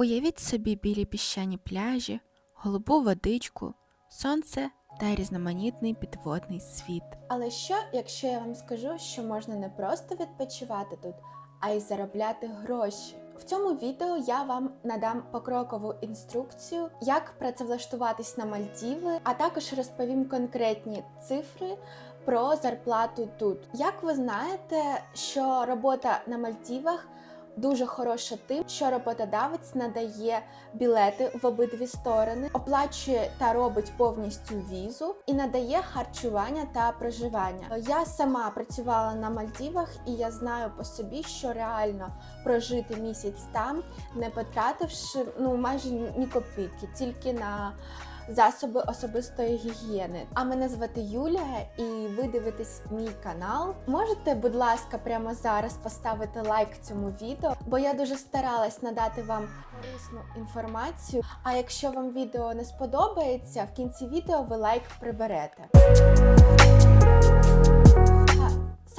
Уявіть собі білі піщані пляжі, голубу водичку, сонце та різноманітний підводний світ. Але що, якщо я вам скажу, що можна не просто відпочивати тут, а й заробляти гроші? В цьому відео я вам надам покрокову інструкцію, як працевлаштуватись на Мальдіви, а також розповім конкретні цифри про зарплату тут. Як ви знаєте, що робота на Мальдівах дуже хороша тим, що роботодавець надає білети в обидві сторони, оплачує та робить повністю візу і надає харчування та проживання. Я сама працювала на Мальдівах, і я знаю по собі, що реально прожити місяць там, не потративши ну майже ні копійки, тільки на засоби особистої гігієни. А мене звати Юлія, і ви дивитесь мій канал. Можете, будь ласка, прямо зараз поставити лайк цьому відео, бо я дуже старалась надати вам корисну інформацію. А якщо вам відео не сподобається, в кінці відео ви лайк приберете.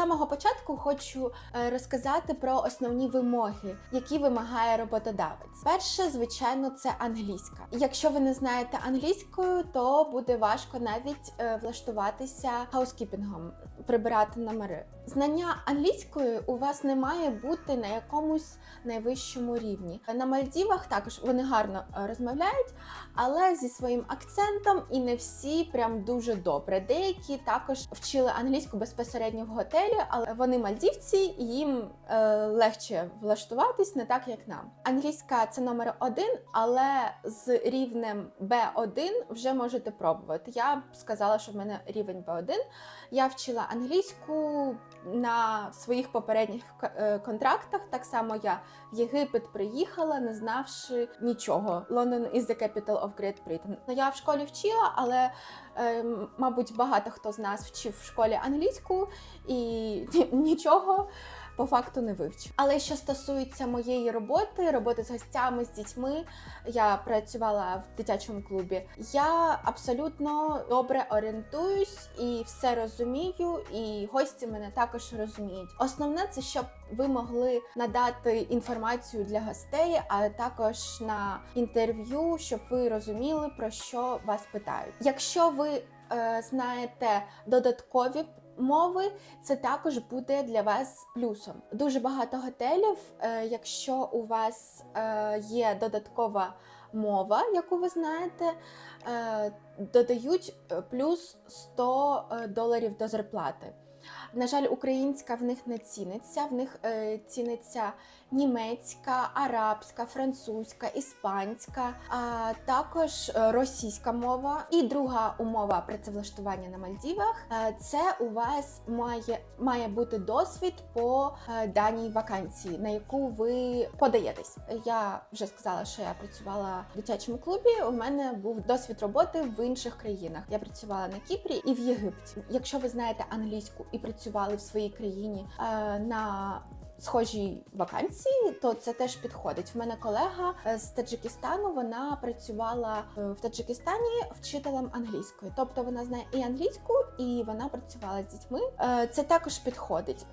Самого початку хочу е, розказати про основні вимоги, які вимагає роботодавець. Перше, звичайно, це англійська. Якщо ви не знаєте англійською, то буде важко навіть е, влаштуватися хаускіпінгом, прибирати номери. Знання англійської у вас не має бути на якомусь найвищому рівні. На Мальдівах також вони гарно е, розмовляють, але зі своїм акцентом і не всі прям дуже добре. Деякі також вчили англійську безпосередньо в готелі, але вони мальдівці, і їм е, легше влаштуватись не так, як нам. Англійська це номер один, але з рівнем B1 вже можете пробувати. Я б сказала, що в мене рівень B1. Я вчила англійську на своїх попередніх е, контрактах. Так само я в Єгипет приїхала, не знавши нічого. London is the capital of Great Britain. Ну, Я в школі вчила, але мабуть багато хто з нас вчив в школі англійську і нічого. По факту не вивчив. Але що стосується моєї роботи, роботи з гостями, з дітьми, я працювала в дитячому клубі. Я абсолютно добре орієнтуюсь і все розумію, і гості мене також розуміють. Основне це щоб ви могли надати інформацію для гостей, а також на інтерв'ю, щоб ви розуміли про що вас питають. Якщо ви е, знаєте додаткові мови, це також буде для вас плюсом. Дуже багато готелів, е, якщо у вас е, є додаткова мова, яку ви знаєте, е, додають плюс 100 е, доларів до зарплати. На жаль, українська в них не ціниться, в них е, ціниться німецька, арабська, французька, іспанська, а також е, російська мова. І друга умова працевлаштування на Мальдівах е, це у вас має, має бути досвід по е, даній вакансії, на яку ви подаєтесь. Я вже сказала, що я працювала в дитячому клубі. У мене був досвід роботи в інших країнах. Я працювала на Кіпрі і в Єгипті. Якщо ви знаєте англійську і працювали в своїй країні е, на схожій вакансії, то це теж підходить. В мене колега е, з Таджикистану. Вона працювала е, в Таджикистані вчителем англійської, тобто вона знає і англійську, і вона працювала з дітьми. Е, Це також підходить.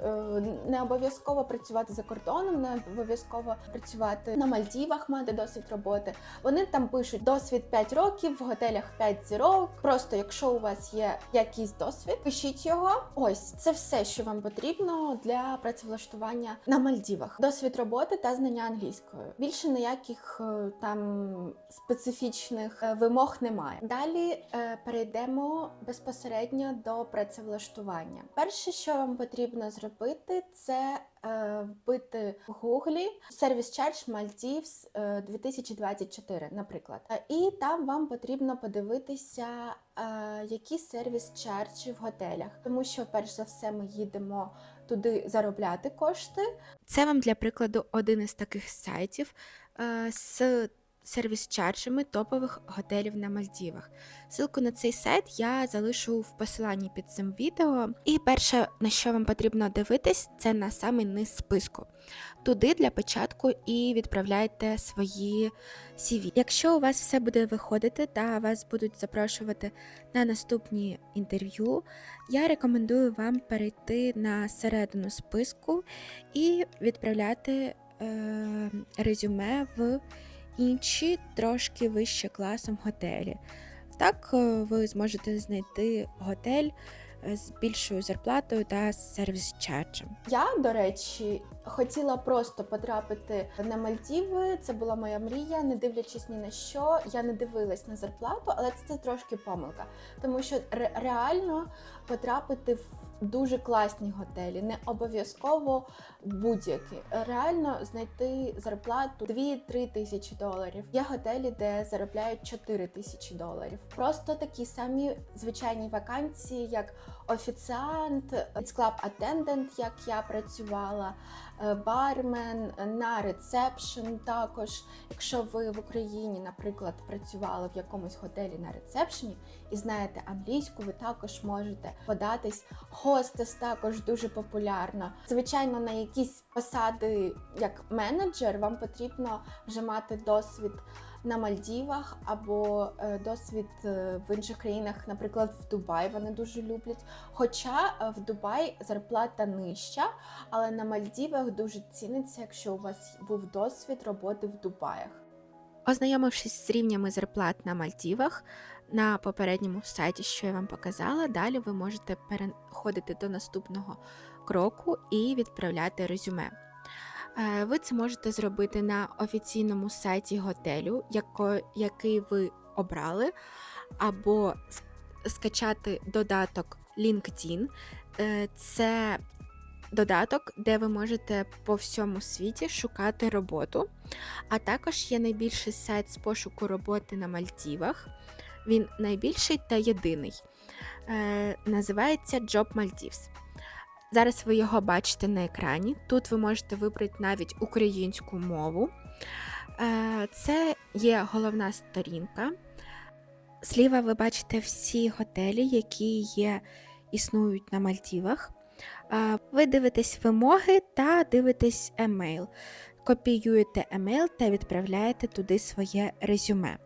Не обов'язково працювати за кордоном, не обов'язково працювати на Мальдівах, мати досвід роботи. Вони там пишуть досвід 5 років, в готелях 5 зірок. Просто якщо у вас є якийсь досвід, пишіть його. Ось це все, що вам потрібно для працевлаштування на Мальдівах. Досвід роботи та знання англійської. Більше ніяких е, там специфічних е, вимог немає. Далі е, перейдемо безпосередньо до працевлаштування. Перше, що вам потрібно зробити, це вбити в гуглі Service Charge Maldives е, 2024, наприклад. І там вам потрібно подивитися, які сервіс чарджі в готелях, тому що, перш за все, ми їдемо туди заробляти кошти. Це вам для прикладу один із таких сайтів е, з сервіс-чарджами топових готелів на Мальдівах. Ссылку на цей сайт я залишу в посиланні під цим відео. І перше, на що вам потрібно дивитись, це на самий низ списку. Туди для початку і відправляйте свої CV. Якщо у вас все буде виходити та вас будуть запрошувати на наступні інтерв'ю, я рекомендую вам перейти на середину списку і відправляти е, резюме в інші трошки вище класом готелі. Так е, ви зможете знайти готель е, з більшою зарплатою та сервіс чарджем. Я, до речі, хотіла просто потрапити на Мальдіви. Це була моя мрія, не дивлячись ні на що. Я не дивилась на зарплату, але це трошки помилка. Тому що ре- реально потрапити в дуже класні готелі, не обов'язково будь-які. Реально знайти зарплату 2-3 тисячі доларів. Є готелі, де заробляють 4 тисячі доларів. Просто такі самі звичайні вакансії, як офіціант, клаб атендент, як я працювала, е, бармен на рецепшн. Також, якщо ви в Україні, наприклад, працювали в якомусь готелі на рецепшені і знаєте англійську, ви також можете податись. Хостес також дуже популярно. Звичайно, на якісь посади як менеджер вам потрібно вже мати досвід на Мальдівах або е, досвід е, в інших країнах, наприклад, в Дубай вони дуже люблять. Хоча е, в Дубай зарплата нижча, але на Мальдівах дуже ціниться, якщо у вас був досвід роботи в Дубаях. Ознайомившись з рівнями зарплат на Мальдівах на попередньому сайті, що я вам показала, далі ви можете переходити до наступного кроку і відправляти резюме. Е, Ви це можете зробити на офіційному сайті готелю, який ви обрали, або скачати додаток LinkedIn. Е, Це додаток, де ви можете по всьому світі шукати роботу. А також є найбільший сайт з пошуку роботи на Мальдівах. Він найбільший та єдиний. Е, називається Job Maldives. Зараз ви його бачите на екрані. Тут ви можете вибрати навіть українську мову. Е, це є головна сторінка. Зліва ви бачите всі готелі, які є, існують на Мальдівах. Е, Ви дивитесь вимоги та дивитесь емейл копіюєте емейл та відправляєте туди своє резюме.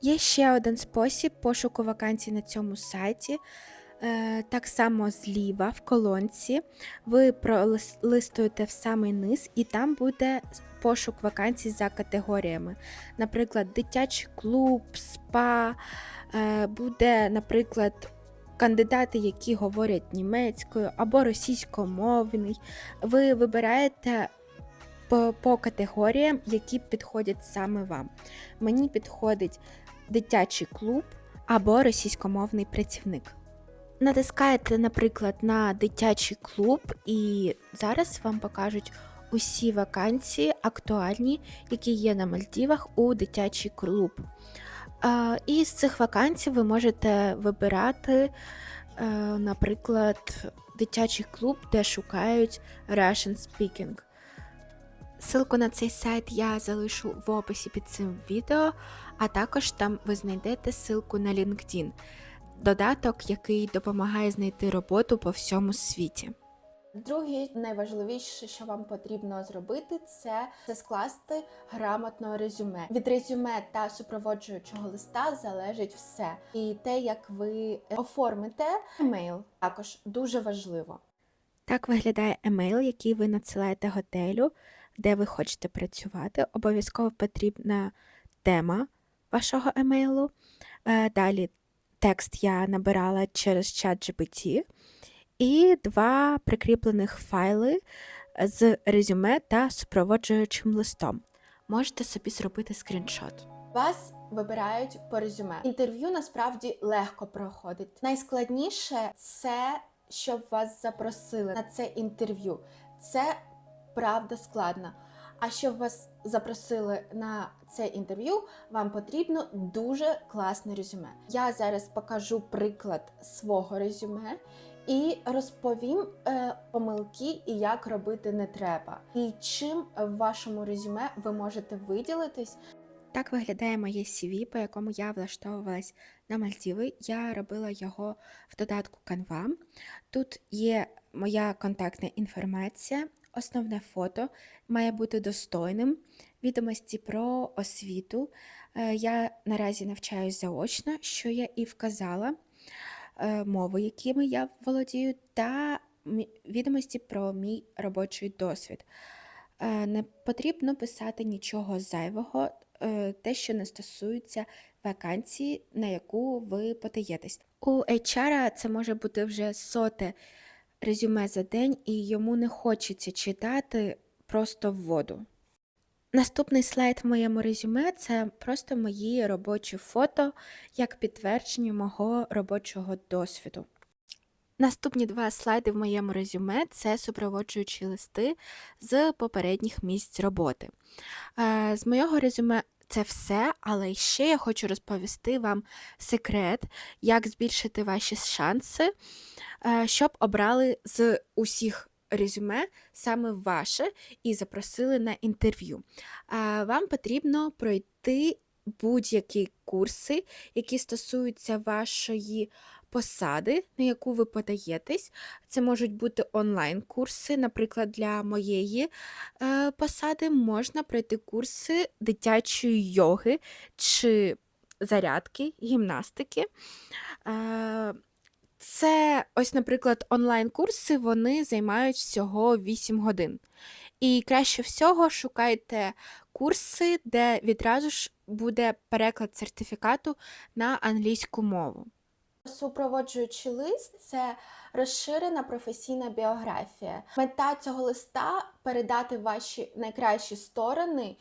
Є ще один спосіб пошуку вакансій на цьому сайті. Е, Так само зліва в колонці ви пролистуєте в самий низ, і там буде пошук вакансій за категоріями. Наприклад, дитячий клуб, спа, е, буде, наприклад, кандидати, які говорять німецькою або російськомовний. Ви вибираєте по, по категоріям, які підходять саме вам. Мені підходить дитячий клуб або російськомовний працівник. Натискаєте, наприклад, на дитячий клуб, і зараз вам покажуть усі вакансії актуальні, які є на Мальдівах у дитячий клуб. І з цих вакансій ви можете вибирати, е, наприклад, дитячий клуб, де шукають Russian speaking. Ссылку на цей сайт я залишу в описі під цим відео, а також там ви знайдете ссылку на LinkedIn, додаток, який допомагає знайти роботу по всьому світі. Друге, найважливіше, що вам потрібно зробити, це, це скласти грамотне резюме. Від резюме та супроводжуючого листа залежить все. І те, як ви оформите емейл, також дуже важливо. Так виглядає емейл, який ви надсилаєте готелю, де ви хочете працювати. Обов'язково потрібна тема вашого емейлу. Е, Далі текст я набирала через ChatGPT. І два прикріплених файли з резюме та супроводжуючим листом. Можете собі зробити скріншот. Вас вибирають по резюме. Інтерв'ю насправді легко проходить. Найскладніше це щоб вас запросили на це інтерв'ю. Це правда складно. А щоб вас запросили на це інтерв'ю, вам потрібно дуже класне резюме. Я зараз покажу приклад свого резюме і розповім е, помилки і як робити не треба. І чим в вашому резюме ви можете виділитись Так виглядає моє CV, по якому я влаштовувалась на Мальдіви. Я робила його в додатку Canva. Тут є моя контактна інформація, основне фото має бути достойним, відомості про освіту. Е, Я наразі навчаюсь заочно, що я і вказала, е, мови, якими я володію, та відомості про мій робочий досвід. Е, Не потрібно писати нічого зайвого, те, що не стосується вакансії, на яку ви подаєтесь. У HR це може бути вже соте резюме за день, і йому не хочеться читати просто в воду. Наступний слайд в моєму резюме це просто мої робочі фото як підтвердження мого робочого досвіду. Наступні два слайди в моєму резюме це супроводжуючі листи з попередніх місць роботи. Е, З моєго резюме це все, але ще я хочу розповісти вам секрет, як збільшити ваші шанси, е, щоб обрали з усіх резюме саме ваше і запросили на інтерв'ю. Е, Вам потрібно пройти будь-які курси, які стосуються вашої посади, на яку ви подаєтесь. Це можуть бути онлайн-курси. Наприклад, для моєї е, посади можна пройти курси дитячої йоги чи зарядки, гімнастики. Е, це ось, наприклад, онлайн-курси, вони займають всього 8 годин. І краще всього шукайте курси, де відразу ж буде переклад сертифікату на англійську мову. Супроводжуючий лист це розширена професійна біографія. Мета цього листа передати ваші найкращі сторони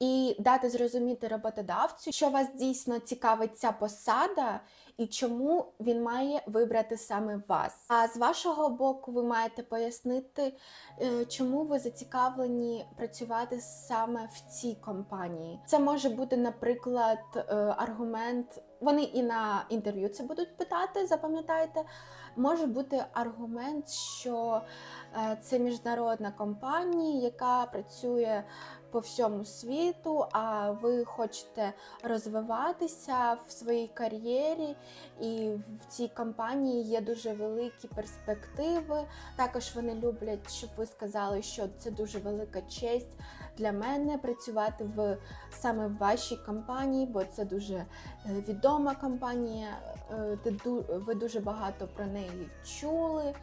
і дати зрозуміти роботодавцю, що вас дійсно цікавить ця посада і чому він має вибрати саме вас. А з вашого боку, ви маєте пояснити, е, чому ви зацікавлені працювати саме в цій компанії. Це може бути, наприклад, е, аргумент. Вони і на інтерв'ю це будуть питати, запам'ятайте. Може бути аргумент, що е, це міжнародна компанія, яка працює по всьому світу, а ви хочете розвиватися в своїй кар'єрі, і в цій компанії є дуже великі перспективи. Також вони люблять, щоб ви сказали, що це дуже велика честь для мене працювати в саме в вашій компанії, бо це дуже е, відома компанія. е, Ви дуже багато про неї чули.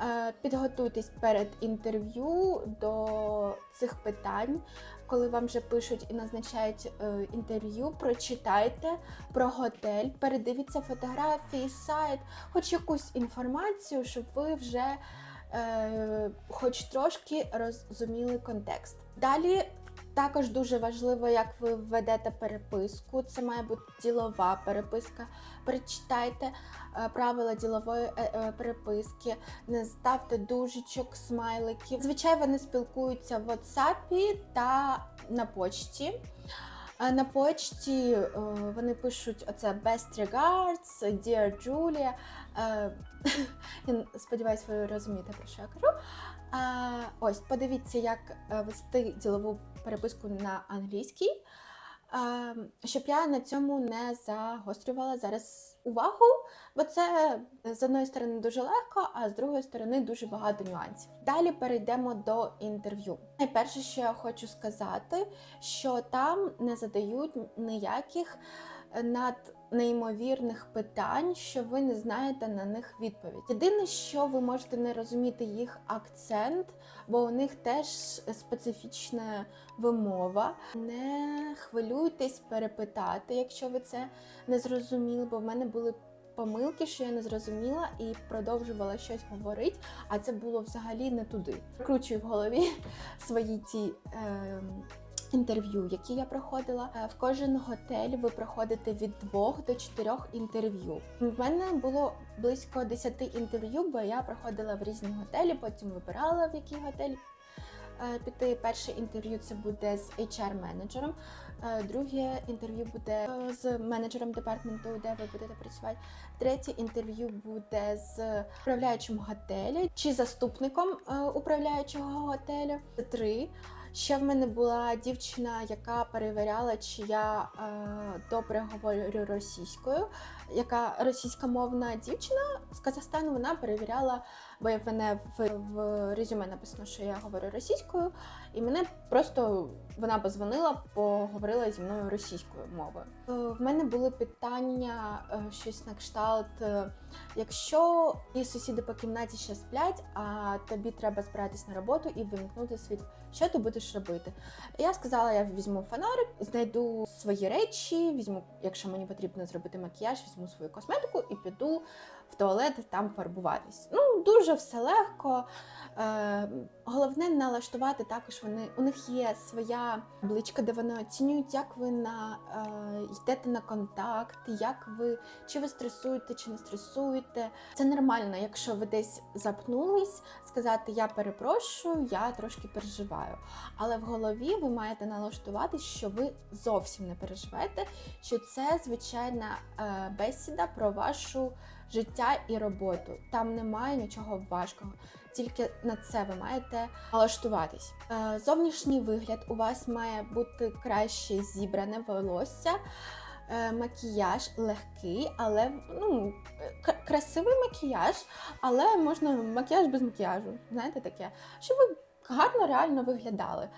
Е, Підготуйтесь перед інтерв'ю до цих питань. Коли вам вже пишуть і назначають е, інтерв'ю, прочитайте про готель, передивіться фотографії, сайт, хоч якусь інформацію, щоб ви вже е, хоч трошки розуміли контекст. Далі також дуже важливо, як ви ведете переписку. Це має бути ділова переписка. Перечитайте е, правила ділової е, е, переписки, не ставте дужечок, смайликів. Звичайно, вони спілкуються в WhatsApp та на почті. На почті вони пишуть оце Best regards, Dear Julia. Сподіваюся, ви розумієте, про що я кажу. Ось, подивіться, як е, вести ділову переписку на англійській, щоб я на цьому не загострювала зараз увагу, бо це з одної сторони дуже легко, а з другої сторони дуже багато нюансів. Далі перейдемо до інтерв'ю. Найперше, що я хочу сказати, що там не задають ніяких е, над неймовірних питань, що ви не знаєте на них відповідь. Єдине, що ви можете не розуміти їх акцент, бо у них теж специфічна вимова. Не хвилюйтесь перепитати, якщо ви це не зрозуміли, бо в мене були. Помилки, що я не зрозуміла і продовжувала щось говорити, а це було взагалі не туди. Прокручую в голові свої ті е, інтерв'ю, які я проходила. Е, В кожен готель ви проходите від двох до чотирьох інтерв'ю. В мене було близько 10 інтерв'ю, бо я проходила в різні готелі, потім вибирала в який готель е, піти. Перше інтерв'ю це буде з HR-менеджером. е, Друге інтерв'ю буде з менеджером департаменту, де ви будете працювати. Третє інтерв'ю буде з управляючим готелю чи заступником управляючого готелю. Три. Ще в мене була дівчина, яка перевіряла, чи я е, добре говорю російською. Яка російськомовна дівчина з Казахстану вона перевіряла бо в мене в, в резюме написано, що я говорю російською, і мене просто вона позвонила, поговорила зі мною російською мовою. Е, В мене були питання, е, щось на кшталт. е, Якщо і сусіди по кімнаті ще сплять, а тобі треба збиратись на роботу і вимкнути світло, що ти будеш робити? Я сказала, я візьму фонарик, знайду свої речі, візьму, якщо мені потрібно зробити макіяж, візьму свою косметику і піду в туалет там фарбуватись. Ну, дуже все легко. Головне налаштувати також вони. У них є своя обличка, де вони оцінюють, як ви на, е, йдете на контакт, як ви чи ви стресуєте, чи не стресуєте. Це нормально, якщо ви десь запнулись, сказати Я перепрошую, я трошки переживаю. Але в голові ви маєте налаштувати, що ви зовсім не переживаєте, що це звичайна е, бесіда про вашу життя і роботу. Там немає нічого важкого. Тільки на це ви маєте налаштуватись. Е, Зовнішній вигляд у вас має бути краще зібране волосся, е, макіяж легкий, але ну, красивий макіяж, але можна макіяж без макіяжу. Знаєте таке, щоб ви гарно реально виглядали.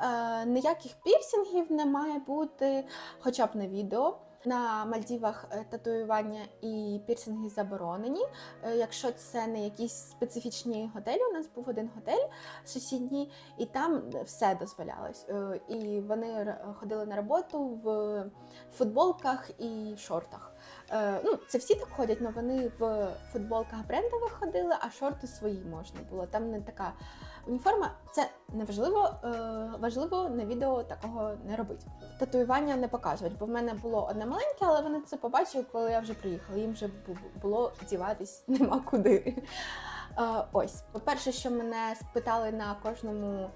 Е, ніяких пірсінгів не має бути, хоча б на відео. На Мальдівах е, татуювання і пірсинги заборонені. Е, Якщо це не якісь специфічні готелі, у нас був один готель сусідній, і там все дозволялось. Е, І вони ходили на роботу в футболках і шортах. Ну, це всі так ходять, але вони в футболках брендових ходили, а шорти свої можна було. Там не така уніформа. Це не важливо, е, важливо на відео такого не робити. Татуювання не показують, бо в мене було одне маленьке, але вони це побачили, коли я вже приїхала. Їм вже було діватись нема куди. Е, Ось, перше, що мене спитали на кожному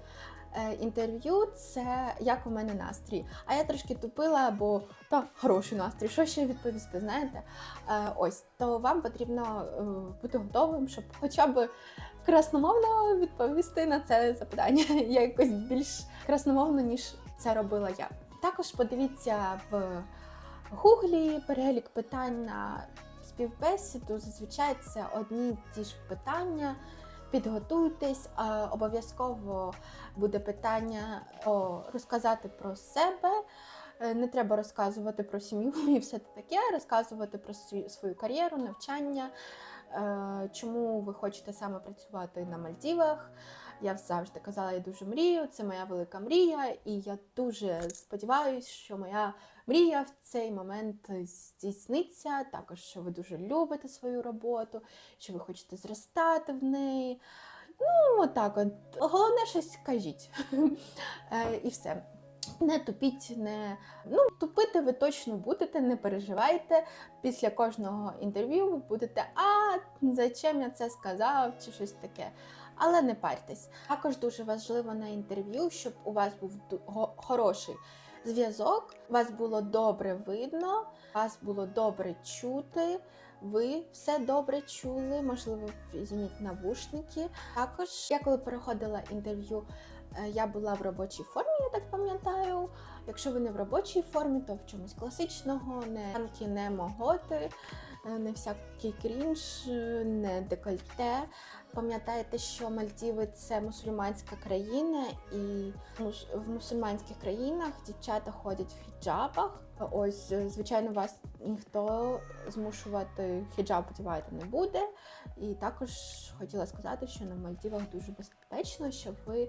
е, інтерв'ю, це як у мене настрій. А я трошки тупила, бо та хороший настрій. Що ще відповісти? Знаєте? Ось то вам потрібно бути готовим, щоб хоча б красномовно відповісти на це запитання. Я якось більш красномовно, ніж це робила я. Також подивіться в гуглі перелік питань на співбесіду. Зазвичай це одні ті ж питання. Підготуйтесь, обов'язково буде питання розказати про себе. Е, Не треба розказувати про сім'ю і все таке, розказувати про свою кар'єру, навчання, чому ви хочете саме працювати на Мальдівах. Я завжди казала, я дуже мрію, це моя велика мрія, і я дуже сподіваюся, що моя мрія в цей момент здійсниться. Також, що ви дуже любите свою роботу, що ви хочете зростати в неї. Ну, отак от. Головне, щось кажіть. Е, І все. Не тупіть, не ну тупити ви точно будете, не переживайте. Після кожного інтерв'ю ви будете а зачем я це сказав, чи щось таке. Але не парьтесь. Також дуже важливо на інтерв'ю, щоб у вас був хороший зв'язок, вас було добре видно, вас було добре чути. Ви все добре чули, можливо, візьміть навушники. Також я коли переходила інтерв'ю, я була в робочій формі, я так пам'ятаю. Якщо ви не в робочій формі, то в чомусь класичного, не танки, не моготи, е, не всякий крінж, е, не декольте. Пам'ятайте, що Мальдіви це мусульманська країна, і в мусульманських країнах дівчата ходять в хіджабах. Ось, е, звичайно, вас ніхто змушувати хіджаб одягати не буде. І також хотіла сказати, що на Мальдівах дуже безпечно, щоб ви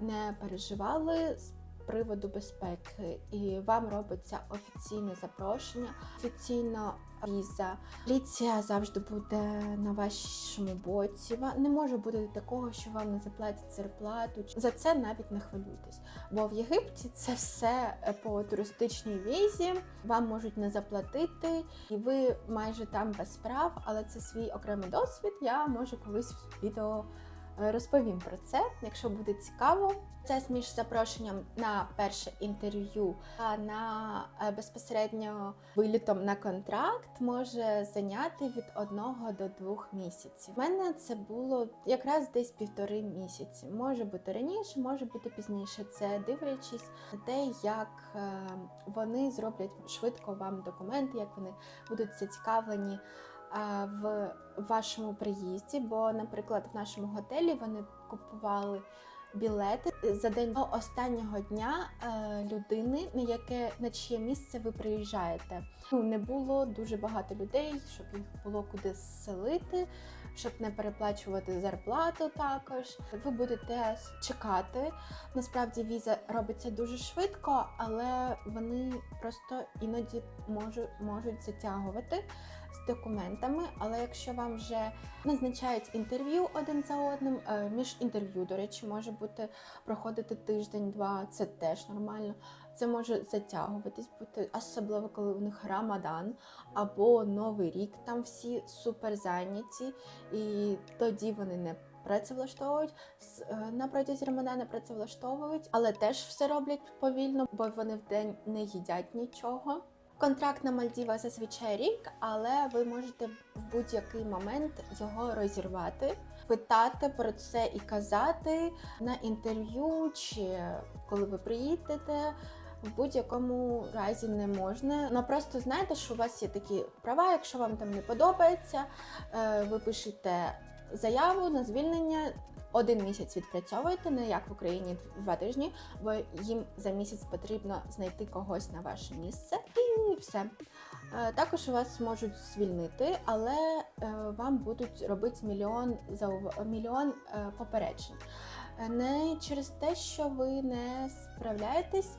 не переживали з приводу безпеки, і вам робиться офіційне запрошення, офіційно віза. Поліція завжди буде на вашому боці. Не може бути такого, що вам не заплатять зарплату. За це навіть не хвилюйтесь. Бо в Єгипті це все е, по туристичній візі. Вам можуть не заплатити, і ви майже там без прав, але це свій окремий досвід. Я може колись в відео розповім про це, якщо буде цікаво. Це між запрошенням на перше інтерв'ю а на е, безпосередньо вилітом на контракт може зайняти від одного до двох місяців. У мене це було якраз десь півтори місяці. Може бути раніше, може бути пізніше. Це дивлячись на те, як е, вони зроблять швидко вам документи, як вони будуть зацікавлені в вашому приїзді. Бо, наприклад, в нашому готелі вони купували білети за день до останнього дня е, людини, на яке на чиє місце ви приїжджаєте. Ну не було дуже багато людей, щоб їх було куди селити, щоб не переплачувати зарплату. Також ви будете чекати. Насправді віза робиться дуже швидко, але вони просто іноді можуть, можуть затягувати документами. Але якщо вам вже назначають інтерв'ю один за одним, е, між інтерв'ю, до речі, може бути проходити тиждень-два, це теж нормально. Це може затягуватись, бути особливо, коли у них Рамадан або Новий рік, там всі супер зайняті, і тоді вони не працевлаштовують е, на протязі Рамадана працевлаштовують, але теж все роблять повільно, бо вони в день не їдять нічого. Контракт на Мальдівах зазвичай рік, але ви можете в будь-який момент його розірвати, питати про це і казати на інтерв'ю чи коли ви приїдете. В будь-якому разі не можна. Ну просто знаєте, що у вас є такі права, якщо вам там не подобається, е, ви пишете заяву на звільнення. Один місяць відпрацьовуєте, не як в Україні два тижні, бо їм за місяць потрібно знайти когось на ваше місце, і все. Е, Також вас можуть звільнити, але е, вам будуть робити мільйон мільйон е, попереджень. Не через те, що ви не справляєтесь,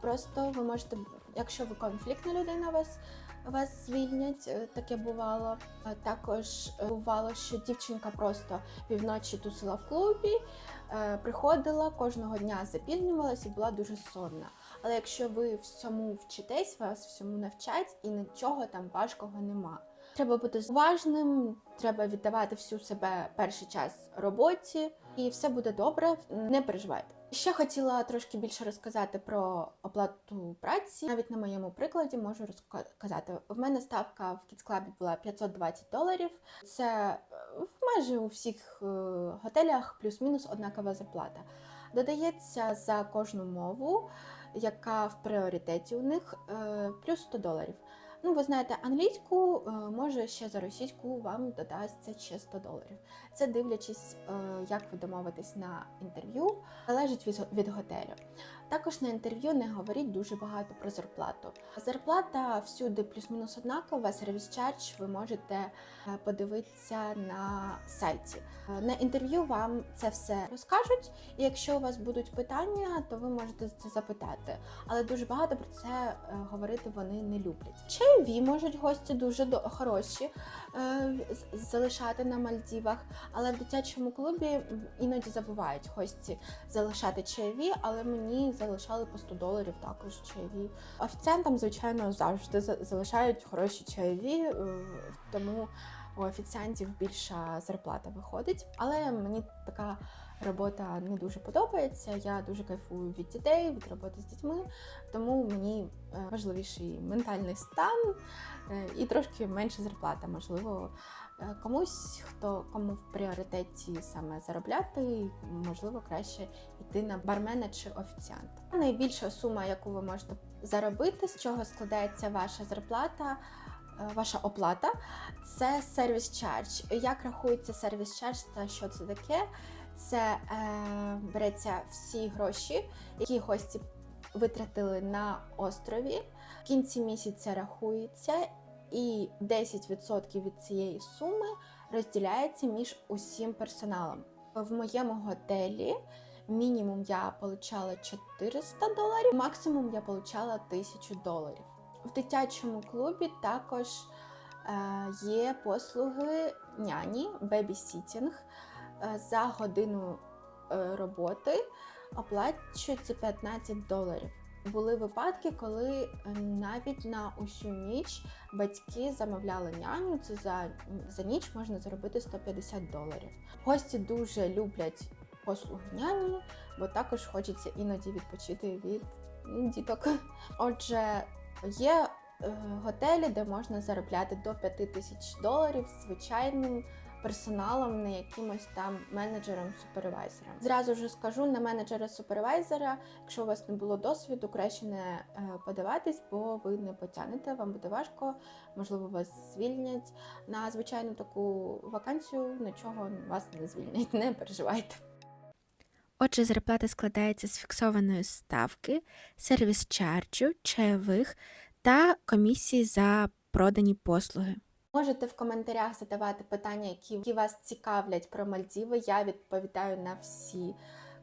просто ви можете, якщо ви конфліктна людина, вас вас звільнять. е, Таке бувало. Також е, бувало, що дівчинка просто півночі тусила в клубі, е, приходила кожного дня запізнювалася і була дуже сонна. Але якщо ви всьому вчитесь, вас всьому навчать і нічого там важкого нема. Треба бути уважним, треба віддавати всю себе перший час роботі, і все буде добре. Не переживайте. Ще хотіла трошки більше розказати про оплату праці. Навіть на моєму прикладі можу розказати. В мене ставка в Club була 520 доларів. Це е, майже у всіх е, готелях плюс-мінус однакова зарплата. Додається за кожну мову, яка в пріоритеті у них, е, плюс 100 доларів. Ну, ви знаєте, англійську, е, може ще за російську вам додасться ще 100 доларів. Це дивлячись, як ви домовитесь на інтерв'ю, залежить від готелю. Також на інтерв'ю не говоріть дуже багато про зарплату. Зарплата всюди плюс-мінус однакова, сервіс чардж ви можете е, подивитися на сайті. Е, На інтерв'ю вам це все розкажуть, і якщо у вас будуть питання, то ви можете це запитати. Але дуже багато про це е, говорити вони не люблять. Чайові можуть гості дуже хороші залишати на Мальдівах, але в дитячому клубі іноді забувають гості залишати чайові, але мені залишали по 100 доларів також чайові. Офіціантам, звичайно, завжди за- залишають хороші чайові, е, тому у офіціантів більша зарплата виходить. Але мені така робота не дуже подобається. Я дуже кайфую від дітей, від роботи з дітьми, тому мені е, важливіший ментальний стан е, і трошки менша зарплата. Можливо, комусь, хто кому в пріоритеті саме заробляти, можливо, краще йти на бармена чи офіціанта. Найбільша сума, яку ви можете заробити, з чого складається ваша зарплата. е, Ваша оплата це сервіс чардж. Як рахується сервіс чардж та що це таке? Це е, береться всі гроші, які гості витратили на острові. В кінці місяця рахується, і 10% від цієї суми розділяється між усім персоналом. В моєму готелі мінімум я отримала 400 доларів, максимум я отримала 1000 доларів. В дитячому клубі також е, є послуги няні, бебісітінг е, за годину е, роботи оплачується 15 доларів. Були випадки, коли е, навіть на усю ніч батьки замовляли няню. Це за, за ніч можна заробити 150 доларів. Гості дуже люблять послуги няні, бо також хочеться іноді відпочити від діток. Отже, є е, готелі, де можна заробляти до 5 тисяч доларів звичайним персоналом, не якимось там менеджером супервайзером. Зразу ж скажу на менеджера супервайзера, якщо у вас не було досвіду, краще не е, подаватись, бо ви не потягнете, вам буде важко, можливо, вас звільнять на звичайну таку вакансію. Нічого вас не звільнять, не переживайте. Отже, зарплата складається з фіксованої ставки, сервіс чарджу, чаєвих та комісії за продані послуги. Можете в коментарях задавати питання, які, вас цікавлять про Мальдіви. Я відповідаю на всі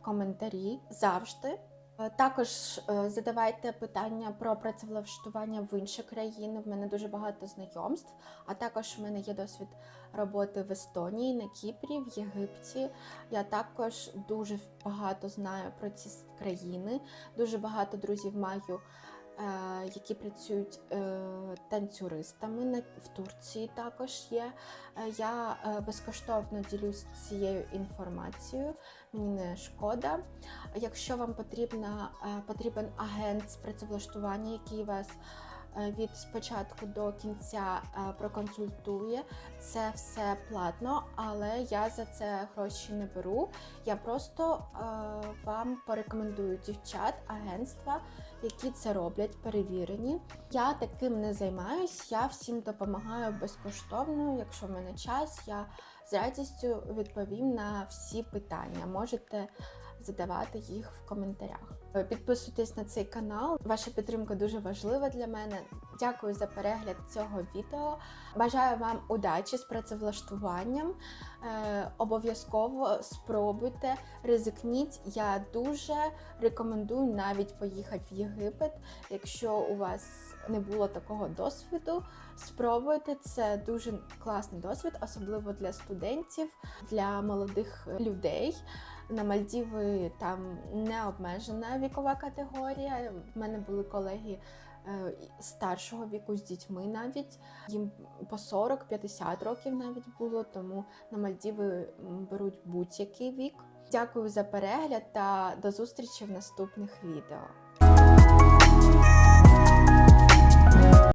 коментарі завжди. Е, Також е, задавайте питання про працевлаштування в інші країни. В мене дуже багато знайомств, а також в мене є досвід роботи в Естонії, на Кіпрі, в Єгипті. Я також дуже багато знаю про ці країни. Дуже багато друзів маю які працюють е, танцюристами в Турції. Також є. Е, Я е, безкоштовно ділюсь цією інформацією. Мені не шкода. Якщо вам потрібна, е, потрібен агент з працевлаштування, який вас е, від спочатку до кінця е, проконсультує, це все платно, але я за це гроші не беру. Я просто е, вам порекомендую дівчат, агентства, які це роблять, перевірені. Я таким не займаюсь, я всім допомагаю безкоштовно. Якщо в мене час, я з радістю відповім на всі питання. Можете задавати їх в коментарях. Підписуйтесь на цей канал. Ваша підтримка дуже важлива для мене. Дякую за перегляд цього відео. Бажаю вам удачі з працевлаштуванням. Е, обов'язково спробуйте, ризикніть. Я дуже рекомендую навіть поїхати в Єгипет, якщо у вас не було такого досвіду. Спробуйте це дуже класний досвід, особливо для студентів, для молодих людей. На Мальдіви там не обмежена вікова категорія. В мене були колеги е, старшого віку з дітьми навіть. Їм по 40-50 років навіть було, тому на Мальдіви беруть будь-який вік. Дякую за перегляд та до зустрічі в наступних відео.